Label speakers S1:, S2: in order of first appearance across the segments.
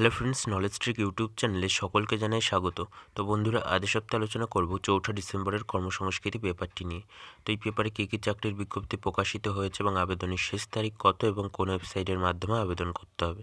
S1: Hello friends knowledge trick YouTube চ্যানেলে সকলকে জানাই স্বাগত। তো বন্ধুরা, আজ সপ্তাহে আলোচনা করব চৌঠা ডিসেম্বরের কর্মসংস্কৃতি পেপারটি নিয়ে। তো এই পেপারে কী কী চাকরির বিজ্ঞপ্তি প্রকাশিত হয়েছে এবং আবেদনের শেষ তারিখ কত এবং কোন ওয়েবসাইটের মাধ্যমে আবেদন করতে হবে?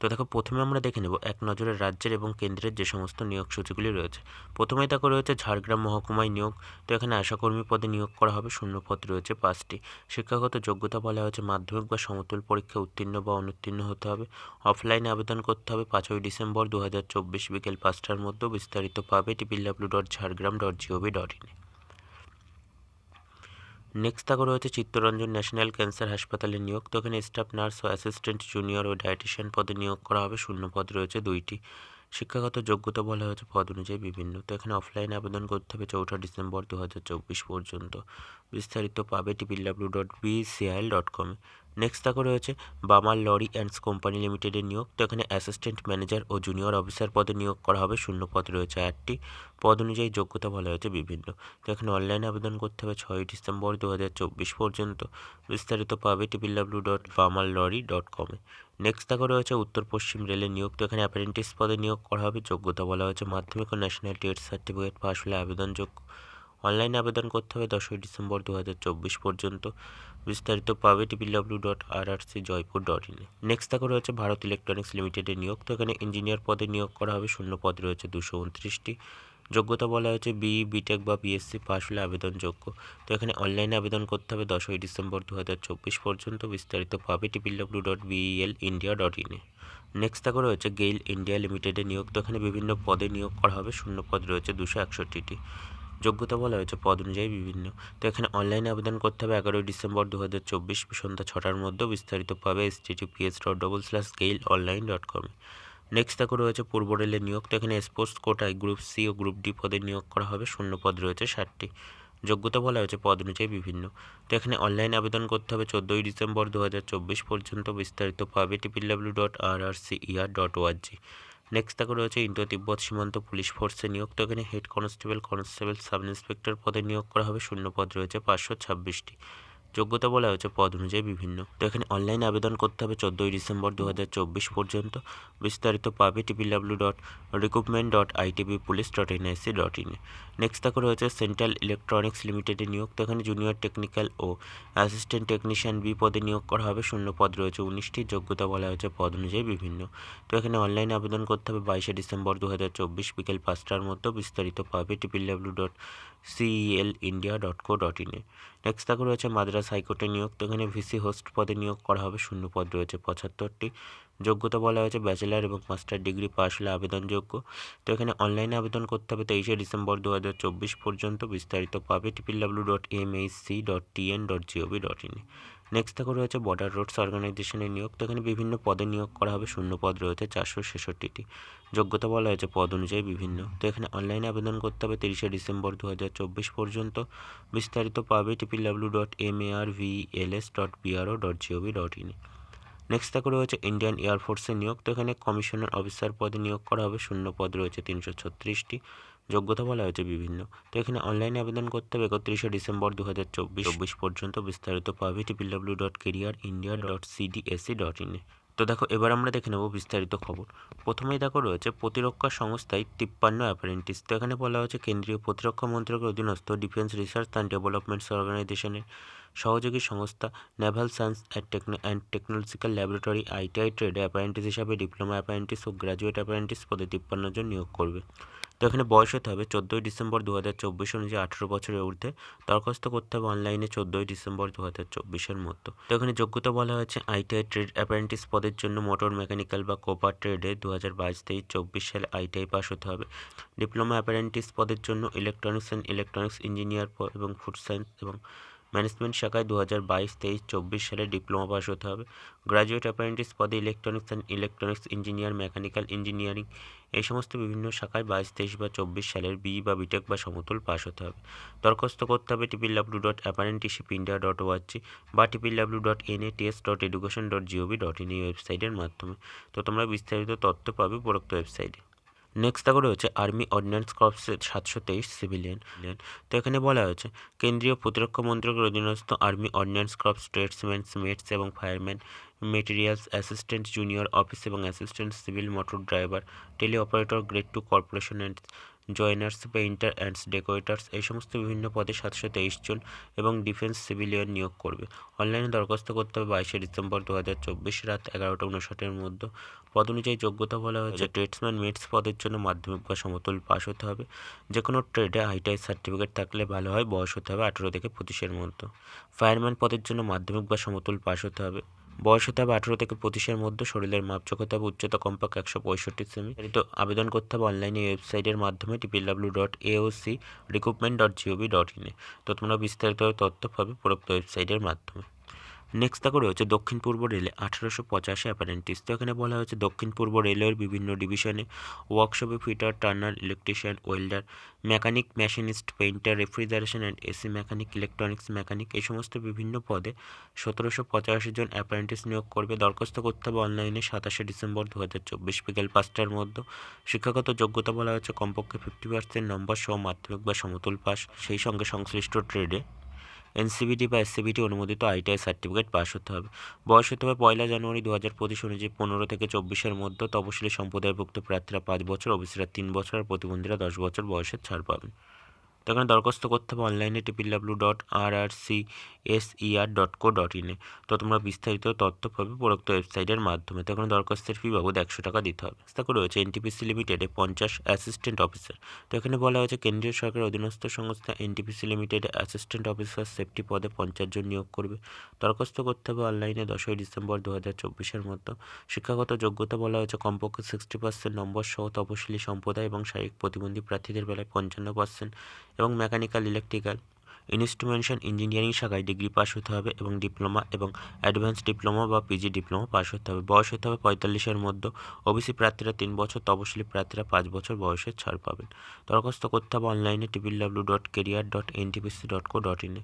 S1: তো দেখো, প্রথমে আমরা দেখে নেব এক নজরে রাজ্যের এবং কেন্দ্রের যে সমস্ত নিয়োগ সূচিগুলি রয়েছে। প্রথমেই দেখো, রয়েছে ঝাড়গ্রাম মহকুমায় নিয়োগ। তো এখানে আশাকর্মী পদে নিয়োগ করা হবে, শূন্যপদ রয়েছে পাঁচটি। শিক্ষাগত যোগ্যতা বলা হয়েছে মাধ্যমিক বা সমতুল পরীক্ষা উত্তীর্ণ বা অনুত্তীর্ণ হতে হবে। অফলাইনে আবেদন করতে হবে পাঁচই ডিসেম্বর দু হাজার চব্বিশ বিকেল পাঁচটার মধ্যে। বিস্তারিত পাবে triple w dot Jhargram dot gov dot in next থাকা রয়েছে চিত্তরঞ্জন ন্যাশনাল ক্যান্সার হাসপাতালে নিয়োগ। তো এখানে স্টাফ নার্স ও অ্যাসিস্ট্যান্ট জুনিয়র ও ডায়েটিশিয়ান পদে নিয়োগ করা হবে। শূন্য পদ রয়েছে দুইটি। শিক্ষাগত যোগ্যতা বলা হয়েছে পদ অনুযায়ী বিভিন্ন। তো এখানে অফলাইনে আবেদন করতে হবে চৌঠা ডিসেম্বর দু হাজার চব্বিশ পর্যন্ত। বিস্তারিত পাবে triple w dot BCIL dot কমে। নেক্সট থাকা রয়েছে বামাল লরি অ্যান্ডস কোম্পানি লিমিটেডের নিয়োগ। তো এখানে অ্যাসিস্ট্যান্ট ম্যানেজার ও জুনিয়র অফিসার পদে নিয়োগ করা হবে। শূন্য পদ রয়েছে আটটি। পদ অনুযায়ী যোগ্যতা বলা হয়েছে বিভিন্ন। তো এখানে অনলাইনে আবেদন করতে হবে ছয়ই ডিসেম্বর দু হাজার চব্বিশ পর্যন্ত। বিস্তারিত পাবে triple w dot Balmer Lawrie dot কমে নেক্সট থাকা রয়েছে উত্তর পশ্চিম রেলের নিয়োগ। তো এখানে অ্যাপারেন্টিস পদে নিয়োগ করা হবে। যোগ্যতা বলা হয়েছে মাধ্যমিক ও ন্যাশনাল টেট সার্টিফিকেট পাস হলে আবেদনযোগ্য। অনলাইনে আবেদন করতে হবে দশই ডিসেম্বর দু হাজার চব্বিশ পর্যন্ত। বিস্তারিত পাবে triple w dot R R C Jaipur dot ইনে নেক্সট থাকা রয়েছে ভারত ইলেকট্রনিক্স লিমিটেডের নিয়োগ। তো এখানে ইঞ্জিনিয়ার পদে নিয়োগ করা হবে, শূন্য পদ রয়েছে দুশো উনত্রিশটি। যোগ্যতা বলা হয়েছে বিই বিটেক বা বিএসসি পাস হলে আবেদনযোগ্য। তো এখানে অনলাইনে আবেদন করতে হবে দশই ডিসেম্বর দু হাজার চব্বিশ পর্যন্ত। বিস্তারিত পাবে triple w dot BEL India dot ইনে নেক্সট থাকা রয়েছে গেইল ইন্ডিয়া লিমিটেডের নিয়োগ। তো এখানে বিভিন্ন পদে নিয়োগ করা হবে, শূন্য পদ রয়েছে দুশো একষট্টিটি। যোগ্যতা বলা হয়েছে পদ অনুযায়ী বিভিন্ন। তো এখানে অনলাইনে আবেদন করতে হবে এগারোই ডিসেম্বর দু হাজার চব্বিশ সন্ধ্যা ছটার মধ্যে। বিস্তারিত পাবে https dot double slash GAIL online dot কমে নেক্সট দেখো রয়েছে পূর্ব রেলের নিয়োগ। তো এখানে স্পোর্টস কোটায় গ্রুপ সি ও গ্রুপ ডি পদে নিয়োগ করা হবে। শূন্য পদ রয়েছে ষাটটি। যোগ্যতা বলা হয়েছে পদ অনুযায়ী বিভিন্ন। তো এখানে অনলাইনে আবেদন করতে হবে চোদ্দোই ডিসেম্বর দু হাজার চব্বিশ পর্যন্ত। বিস্তারিত পাবে triple w dot R R C dot org next তাকে রয়েছে ইন্দো তিব্বত সীমান্ত পুলিশ ফোর্সে নিয়োগ। তো এখানে head constable constable sub inspector পদে নিয়োগ করা হবে। শূন্য পদ রয়েছে পাঁচশো ছাব্বিশটি। যোগ্যতা বলা হয়েছে পদ অনুযায়ী বিভিন্ন। তো এখানে অনলাইনে আবেদন করতে হবে চোদ্দোই ডিসেম্বর দু হাজার চব্বিশ পর্যন্ত। বিস্তারিত পাবে triple w dot recruitment dot ITB police dot NIC dot ইনে নেক্সট থাকে রয়েছে সেন্ট্রাল ইলেকট্রনিক্স লিমিটেডের নিয়োগ। তো এখানে জুনিয়র টেকনিক্যাল ও অ্যাসিস্ট্যান্ট টেকনিশিয়ান বি পদে নিয়োগ করা হবে। শূন্য পদ রয়েছে উনিশটি। যোগ্যতা বলা হয়েছে পদ অনুযায়ী বিভিন্ন। তো এখানে অনলাইনে আবেদন করতে হবে বাইশে ডিসেম্বর দু হাজার চব্বিশ বিকেল পাঁচটার মধ্যে। বিস্তারিত পাবে triple w dot CEL India dot co dot ইনে নেক্সট থাকে রয়েছে মাদ্রাস হাইকোর্টে নিয়োগ, তো এখানে ভিসি হোস্ট পদে নিয়োগ করা হবে, শূন্য পদ রয়েছে পঁচাত্তরটি। যোগ্যতা বলা হয়েছে ব্যাচেলার এবং মাস্টার ডিগ্রি পাশ হলে আবেদনযোগ্য। তো এখানে অনলাইনে আবেদন করতে হবে তেইশে ডিসেম্বর দু হাজার চব্বিশ পর্যন্ত বিস্তারিত পাবে triple w dot M H C dot TN dot gov dot ইনে নেক্সট থাকে রয়েছে বর্ডার রোডস অর্গানাইজেশনের নিয়োগ। তো এখানে বিভিন্ন পদে নিয়োগ করা হবে, শূন্য পদ রয়েছে, চারশো ছেষট্টিটি। যোগ্যতা বলা হয়েছে পদ অনুযায়ী বিভিন্ন। তো এখানে অনলাইনে আবেদন করতে হবে তিরিশে ডিসেম্বর দু হাজার চব্বিশ পর্যন্ত। বিস্তারিত পাবে triple w dot M A R V L S dot pro dot gov dot in next থাকে রয়েছে ইন্ডিয়ান এয়ারফোর্সের নিয়োগ। তো এখানে কমিশনার অফিসার পদে নিয়োগ করা হবে, শূন্য পদ রয়েছে তিনশো ছত্রিশটি। যোগ্যতা বলা হয়েছে বিভিন্ন। তো এখানে অনলাইনে আবেদন করতে হবে একত্রিশে ডিসেম্বর দু হাজার চব্বিশ চব্বিশ পর্যন্ত। বিস্তারিত পাবে triple w dot career India dot CDSC dot ইনে তো দেখো, এবার আমরা দেখে নেব বিস্তারিত খবর। প্রথমেই দেখো, রয়েছে প্রতিরক্ষা সংস্থায় তিপ্পান্ন অ্যাপারেন্টিস তো এখানে বলা হয়েছে, কেন্দ্রীয় প্রতিরক্ষা মন্ত্রকের অধীনস্থ ডিফেন্স রিসার্চ অ্যান্ড ডেভেলপমেন্টস অর্গানাইজেশনের সহযোগী সংস্থা naval science and techno and technological laboratory ITI ট্রেডে অ্যাপারেন্টিস হিসাবে ডিপ্লোমা অ্যাপারেন্টিস ও গ্র্যাজুয়েট অ্যাপারেন্টিস পদে তিপ্পান্ন জন নিয়োগ করবে। তো এখানে বয়স হতে হবে চোদ্দোই ডিসেম্বর দু হাজার চব্বিশ অনুযায়ী আঠেরো বছরের ঊর্ধ্বে। দরখাস্ত করতে হবে অনলাইনে চোদ্দোই ডিসেম্বর দু হাজার চব্বিশের মতো তো এখানে যোগ্যতা বলা হয়েছে আইটিআই ট্রেড অ্যাপ্রেন্টিস পদের জন্য মোটর মেকানিক্যাল বা কোপার ট্রেডে দু হাজার বাইশ তেইশ চব্বিশ সালে আইটিআই পাস হতে হবে। ডিপ্লোমা অ্যাপারেন্টিস পদের জন্য ইলেকট্রনিক্স অ্যান্ড ইলেকট্রনিক্স ইঞ্জিনিয়ার এবং ফুড সায়েন্স এবং ম্যানেজমেন্ট শাখায় দু হাজার বাইশ, তেইশ, চব্বিশ সালে ডিপ্লোমা পাস হতে হবে। গ্র্যাজুয়েট অ্যাপ্রেন্টিস পদে electronics and electronics engineer mechanical engineering এই সমস্ত বিভিন্ন শাখায় বাইশ, তেইশ বা চব্বিশ সালের বি বা বিটেক বা সমতুল পাস হতে হবে। দরখাস্ত করতে হবে triple W dot apprenticeship India dot org বা triple W dot N A TS dot education dot gov dot in এই ওয়েবসাইটের মাধ্যমে। তো তোমরা বিস্তারিত তথ্য পাবে উপরোক্ত ওয়েবসাইটে নেক্সট তারপরে রয়েছে আর্মি অর্ডিন্যান্স কর্পসের সাতশো তেইশ সিভিলিয়ান তো এখানে বলা হয়েছে, কেন্দ্রীয় প্রতিরক্ষা মন্ত্রকের অধীনস্থ army ordnance corps tradesman mates এবং fireman materials assistant junior office এবং assistant civil motor driver tele operator grade two corporation and joiners, painter ands decorators এই সমস্ত বিভিন্ন পদে সাতশো তেইশ জন এবং ডিফেন্স সিভিলিয়ান নিয়োগ করবে। অনলাইনে দরখাস্ত করতে হবে বাইশে ডিসেম্বর দু হাজার চব্বিশ রাত এগারোটা উনষাটের মধ্যে। পদ অনুযায়ী যোগ্যতা বলা হয়েছে। ট্রেডসম্যান মেটস পদের জন্য মাধ্যমিক বা সমতুল পাস হতে হবে। যে কোনো ট্রেডে আইটিআই সার্টিফিকেট থাকলে ভালো হয়, বয়স হতে হবে আঠেরো থেকে পঁচিশের মধ্যে। ফায়ারম্যান পদের জন্য মাধ্যমিক বা সমতুল পাস হতে হবে। বয়স হতে হবে আঠেরো থেকে পঁচিশের মধ্যে, শরীরের মাপচোক হতে হবে উচ্চতা কমপক্ষে একশো পঁয়ষট্টি সেমি। তো আবেদন করতে হবে অনলাইনে ওয়েবসাইটের মাধ্যমে triple w dot AOC recruitment dot gov dot ইনে তো তোমরা বিস্তারিত তথ্য পাবে উপরোক্ত ওয়েবসাইটের মাধ্যমে। নেক্সট তা করে হচ্ছে দক্ষিণ পূর্ব রেলে আঠারোশো পঁচাশি অ্যাপারেন্টিস তো এখানে বলা হয়েছে দক্ষিণ পূর্ব রেলের বিভিন্ন ডিভিশনে ওয়ার্কশপে fitter turner electrician welder mechanic machinist painter refrigeration and AC mechanic electronics mechanic এই সমস্ত বিভিন্ন পদে সতেরোশো পঁচাশি জন অ্যাপারেন্টিস নিয়োগ করবে। দরখাস্ত করতে হবে অনলাইনে সাতাশে ডিসেম্বর দু হাজার চব্বিশ বিকেল পাঁচটার মধ্যে। শিক্ষাগত যোগ্যতা বলা হচ্ছে কমপক্ষে ফিফটি পার্সেন্ট নম্বর সহ মাধ্যমিক বা সমতুল পাস সেই সঙ্গে সংশ্লিষ্ট ট্রেডে এনসিবিটি বা এসসিবিটি অনুমোদিত আইটিআই সার্টিফিকেট পাস হতে হবে। বয়স হতে হবে পয়লা জানুয়ারি দু হাজার পঁচিশ অনুযায়ী পনেরো থেকে চব্বিশের মধ্যে তপশিলি সম্প্রদায়ভুক্ত প্রার্থীরা পাঁচ বছর অফিসিরা তিন বছর আর প্রতিবন্ধীরা দশ বছর বয়সের ছাড় পাবেন। তো এখানে দরখাস্ত করতে হবে অনলাইনে triple W dot R R C S ER dot co dot ইনে তো তোমরা বিস্তারিত তথ্য পাবে উপরোক্ত ওয়েবসাইটের মাধ্যমে। তো এখানে দরখাস্তের ফি বাবদ একশো টাকা দিতে হবে। তারপর রয়েছে এনটিপিসি লিমিটেডে পঞ্চাশ অ্যাসিস্ট্যান্ট অফিসার তো এখানে বলা হয়েছে কেন্দ্রীয় সরকারের অধীনস্থ সংস্থা এনটিপিসি লিমিটেডে অ্যাসিস্ট্যান্ট অফিসার সেফটি পদে পঞ্চাশ জন নিয়োগ করবে। দরখাস্ত করতে হবে অনলাইনে দশই ডিসেম্বর দু হাজার চব্বিশের মতো শিক্ষাগত যোগ্যতা বলা হয়েছে কমপক্ষে সিক্সটি পার্সেন্ট নম্বর সহ তপশিলি সম্প্রদায় এবং শারীরিক প্রতিবন্ধী প্রার্থীদের বেলায় পঞ্চান্ন পার্সেন্ট এবং মেকানিক্যাল, ইলেকট্রিক্যাল ইনস্ট্রুমেন্টেশন ইঞ্জিনিয়ারিং শাখায় ডিগ্রি পাস হতে হবে এবং ডিপ্লোমা এবং অ্যাডভান্স ডিপ্লোমা বা পিজি ডিপ্লোমা পাস হতে হবে। বয়স হতে হবে পঁয়তাল্লিশের মধ্যে। ওবিসি প্রার্থীরা তিন বছর, তপশিলি প্রার্থীরা পাঁচ বছর বয়সের ছাড় পাবেন। দরখাস্ত করতে হবে অনলাইনে triple W dot career dot NTPC dot co dot ইনে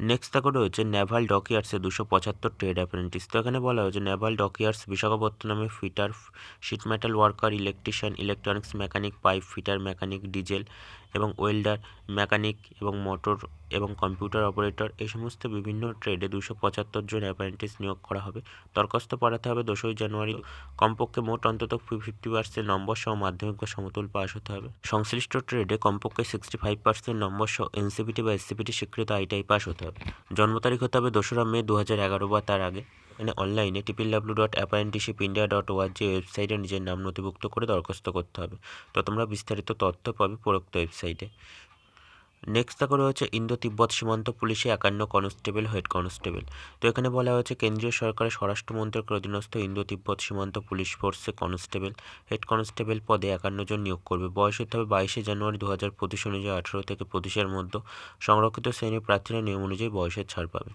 S1: নেক্সট দেখো রয়েছে নেভাল ডকিয়ার্সে দুশো পঁচাত্তর ট্রেড অ্যাপ্রেন্টিস তো এখানে বলা হয়েছে naval dockyards বিশাখাপত্তনমে fitter sheet metal worker electrician electronics mechanic pipe fitter mechanic diesel এবং ওয়েল্ডার, মেকানিক এবং মোটর এবং কম্পিউটার অপারেটর এই সমস্ত বিভিন্ন ট্রেডে দুশো পঁচাত্তর জন অ্যাপ্রেন্টিস নিয়োগ করা হবে। দরখাস্ত পাঠাতে হবে দোসই জানুয়ারি। কমপক্ষে মোট অন্তত ফিফটি পার্সেন্ট নম্বর সহ মাধ্যমিক বা সমতুল পাস হতে হবে। সংশ্লিষ্ট ট্রেডে কমপক্ষে সিক্সটি ফাইভ পার্সেন্ট নম্বর সহ এনসিপিটি বা এসসিপিটি স্বীকৃত আইটাই পাস হতে হবে। জন্ম তারিখ হতে হবে দোসরা মে দু হাজার এগারো বা তার আগে। এখানে অনলাইনে triple W dot apprenticeship India dot org ওয়েবসাইটে নিজের নাম নথিভুক্ত করে দরখাস্ত করতে হবে। তো তোমরা বিস্তারিত তথ্য পাবে উপরোক্ত ওয়েবসাইটে নেক্সট তাকে রয়েছে ইন্দো তিব্বত সীমান্ত পুলিশে একান্ন কনস্টেবল হেড কনস্টেবল তো এখানে বলা হয়েছে, কেন্দ্রীয় সরকারের স্বরাষ্ট্র মন্ত্রকের অধীনস্থ ইন্দো তিব্বত সীমান্ত পুলিশ ফোর্সে কনস্টেবল হেড কনস্টেবল পদে একান্ন জন নিয়োগ করবে। বয়স হতে হবে বাইশে জানুয়ারি দু হাজার পঁচিশ অনুযায়ী আঠেরো থেকে পঁচিশের মধ্যে। সংরক্ষিত শ্রেণির প্রার্থীরা নিয়ম অনুযায়ী বয়সের ছাড় পাবে।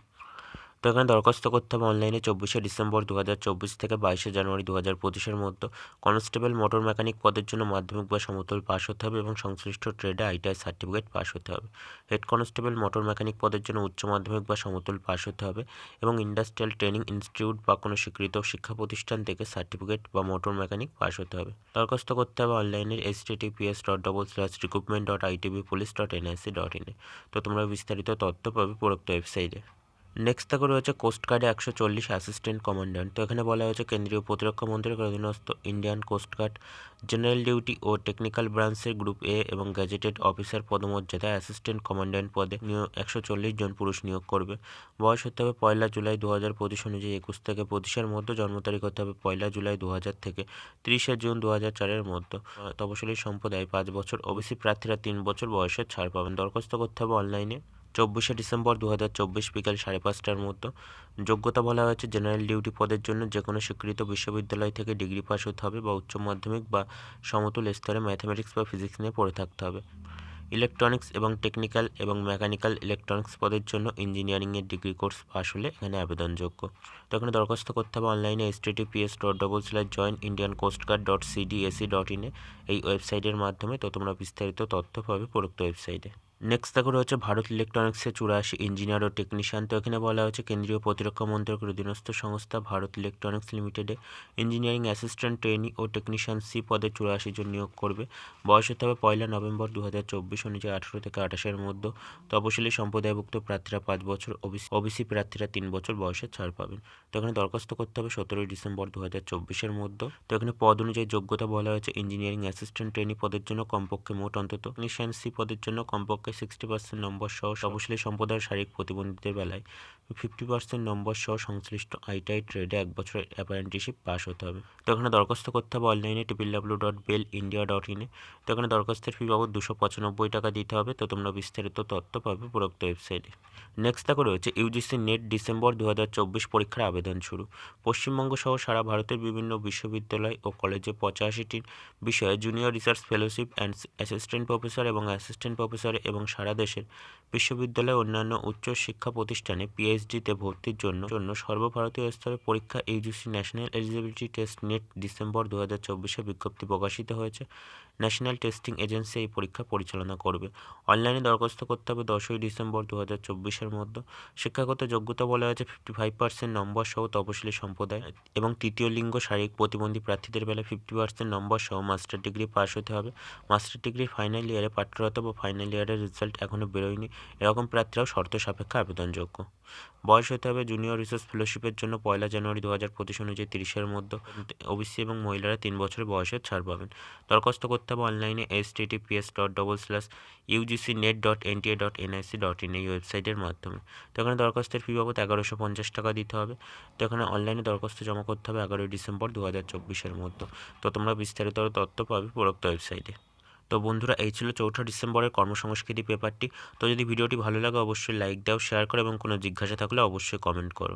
S1: তো এখানে দরখাস্ত করতে হবে অনলাইনে চব্বিশে ডিসেম্বর দু হাজার চব্বিশ থেকে বাইশে জানুয়ারি দু হাজার পঁচিশের মধ্যে। কনস্টেবল মোটর মেকানিক পদের জন্য মাধ্যমিক বা সমতুল পাস হতে হবে এবং সংশ্লিষ্ট ট্রেডে আইটিআই সার্টিফিকেট পাস হতে হবে। হেড কনস্টেবল মোটর মেকানিক পদের জন্য উচ্চ মাধ্যমিক বা সমতুল পাস হতে হবে এবং ইন্ডাস্ট্রিয়াল ট্রেনিং ইনস্টিটিউট বা কোনো স্বীকৃত শিক্ষা প্রতিষ্ঠান থেকে সার্টিফিকেট বা মোটর মেকানিক পাস হতে হবে। দরখাস্ত করতে হবে অনলাইনের https dot double slash recruitment dot ITB police dot NIC dot ইনে তো তোমরা বিস্তারিত তথ্য পাবে উপরোক্ত ওয়েবসাইটে। নেক্সট থাকে রয়েছে কোস্টগার্ডে একশো চল্লিশ অ্যাসিস্ট্যান্ট কমান্ড্যান্ট তো এখানে বলা হয়েছে কেন্দ্রীয় প্রতিরক্ষা মন্ত্রকের অধীনস্থ ইন্ডিয়ান কোস্টগার্ড জেনারেল ডিউটি ও টেকনিক্যাল ব্রাঞ্চের গ্রুপ এ এবং গ্যাজেটেড অফিসার পদমর্যাদায় অ্যাসিস্ট্যান্ট কমান্ড্যান্ট পদে একশো চল্লিশ জন পুরুষ নিয়োগ করবে। বয়স হতে হবে পয়লা জুলাই দু হাজার পঁচিশ অনুযায়ী একুশ থেকে পঁচিশের মধ্যে। জন্ম তারিখ হতে হবে পয়লা জুলাই দু হাজার থেকে তিরিশে জুন দু হাজার চারের মধ্যে। তপশিলি সম্প্রদায় পাঁচ বছর, ওবিসি প্রার্থীরা তিন বছর বয়সের ছাড় পাবেন। দরখাস্ত করতে হবে অনলাইনে। চব্বিশে ডিসেম্বর দু হাজার চব্বিশ বিকাল সাড়ে পাঁচটার মতো। যোগ্যতা বলা হয়েছে, জেনারেল ডিউটি পদের জন্য যে কোনো স্বীকৃত বিশ্ববিদ্যালয় থেকে ডিগ্রি পাস হতে হবে বা উচ্চ মাধ্যমিক বা সমতুল স্তরে ম্যাথামেটিক্স বা ফিজিক্স নিয়ে পড়ে থাকতে হবে। ইলেকট্রনিক্স এবং টেকনিক্যাল এবং মেকানিক্যাল ইলেকট্রনিক্স পদের জন্য ইঞ্জিনিয়ারিংয়ের ডিগ্রি কোর্স পাশ হলে এখানে আবেদনযোগ্য। তো এখানে দরখাস্ত করতে হবে অনলাইনে https dot double slash join Indian coast guard dot CDAC dot ইনে এই ওয়েবসাইটের মাধ্যমে তো তোমরা বিস্তারিত তথ্য পাবে উপরোক্ত ওয়েবসাইটে। নেক্সট দেখো রয়েছে ভারত ইলেকট্রনিক্সে চুরাশি ইঞ্জিনিয়ার ও টেকনিশিয়ান তো এখানে বলা হয়েছে কেন্দ্রীয় প্রতিরক্ষা মন্ত্রকের অধীনস্থ সংস্থা ভারত ইলেকট্রনিক্স লিমিটেডে ইঞ্জিনিয়ারিং অ্যাসিস্ট্যান্ট ট্রেনি ও টেকনিশিয়ান সি পদে চুরাশি জন নিয়োগ করবে। বয়স হতে হবে পয়লা নভেম্বর দু হাজার চব্বিশ অনুযায়ী আঠেরো থেকে আঠাশের মধ্যে। তপশিলি সম্প্রদায়ভুক্ত প্রার্থীরা পাঁচ বছর, ওবিসি প্রার্থীরা তিন বছর বয়সে ছাড় পাবেন। তো এখানে দরখাস্ত করতে হবে সতেরোই ডিসেম্বর দু হাজার চব্বিশের মধ্যে। তো এখানে পদ অনুযায়ী যোগ্যতা বলা হয়েছে ইঞ্জিনিয়ারিং অ্যাসিস্ট্যান্ট ট্রেনি পদের জন্য কমপক্ষে মোট অন্তত টেকনিশিয়ান সি পদের জন্য কমপক্ষে সিক্সটি পার্সেন্ট নম্বর সহ সবশালী সম্প্রদায়ের শারীরিক প্রতিবন্ধীদের বেলায় ফিফটি পার্সেন্ট নম্বর সহ সংশ্লিষ্ট আইটাই ট্রেডে এক বছরের অ্যাপারেন্টিসিপ পাস হতে হবে। তো এখানে দরখাস্ত করতে হবে অনলাইনে triple W dot BEL India dot ইনে। তো এখানে দরখাস্তের ফি বাবদ দুশো পঁচানব্বই টাকা দিতে হবে। তো তোমরা বিস্তারিত তথ্য পাবে উপরোক্ত ওয়েবসাইটে। নেক্সট দেখো রয়েছে ইউজিসি নেট ডিসেম্বর দু হাজার চব্বিশ পরীক্ষার আবেদন শুরু। পশ্চিমবঙ্গ সহ সারা ভারতের বিভিন্ন বিশ্ববিদ্যালয় ও কলেজে পঁচাশিটি বিষয়ে junior research fellowship and assistant professor এবং অ্যাসিস্ট্যান্ট প্রফেসর এবং সারা দেশের বিশ্ববিদ্যালয় অন্যান্য উচ্চ শিক্ষা প্রতিষ্ঠানে পিএইচডিতে ভর্তির জন্য জন্য সর্বভারতীয় স্তরে পরীক্ষা UGC national eligibility test NET December দু হাজার বিজ্ঞপ্তি প্রকাশিত হয়েছে। ন্যাশনাল টেস্টিং এজেন্সি এই পরীক্ষা পরিচালনা করবে। অনলাইনে দরখাস্ত করতে হবে দশই ডিসেম্বর দু হাজার চব্বিশের মধ্যে। শিক্ষাগত যোগ্যতা বলা হয়েছে ফিফটি ফাইভ পার্সেন্ট নম্বর সহ তপশিলি সম্প্রদায় এবং তৃতীয় লিঙ্গ শারীরিক প্রতিবন্ধী প্রার্থীদের বেলায় ফিফটি পার্সেন্ট নম্বর সহ মাস্টার ডিগ্রি পাস হতে হবে। মাস্টার ডিগ্রি ফাইনাল ইয়ারে পাঠ্যরত বা ফাইনাল ইয়ারের রেজাল্ট এখনও বেরোয়নি। এরকম প্রার্থীরাও শর্ত সাপেক্ষে আবেদনযোগ্য। বয়স হতে হবে জুনিয়র রিসার্চ ফেলোশিপের জন্য পয়লা জানুয়ারি দু হাজার পঁচিশ অনুযায়ী তিরিশের মধ্যে। ওবিসি এবং মহিলারা তিন বছর বয়সের ছাড় পাবেন। দরখাস্ত করতে হবে অনলাইনে https dot double slash UGC NET dot NTA dot NIC dot in এই ওয়েবসাইটের মাধ্যমে। তো এখানে দরখাস্তের ফি বাবদ এগারোশো পঞ্চাশ টাকা দিতে হবে। তো এখানে অনলাইনে দরখাস্ত জমা করতে হবে এগারোই ডিসেম্বর দু হাজার চব্বিশের মধ্যে। তো তোমরা বিস্তারিত তথ্য পাবে উপরোক্ত ওয়েবসাইটে তো বন্ধুরা, এই ছিল চৌঠা ডিসেম্বরের কর্মসংস্কৃতি পেপারটি। তো যদি ভিডিওটি ভালো লাগে, অবশ্যই লাইক দাও শেয়ার করো এবং কোনো জিজ্ঞাসা থাকলে অবশ্যই কমেন্ট করো।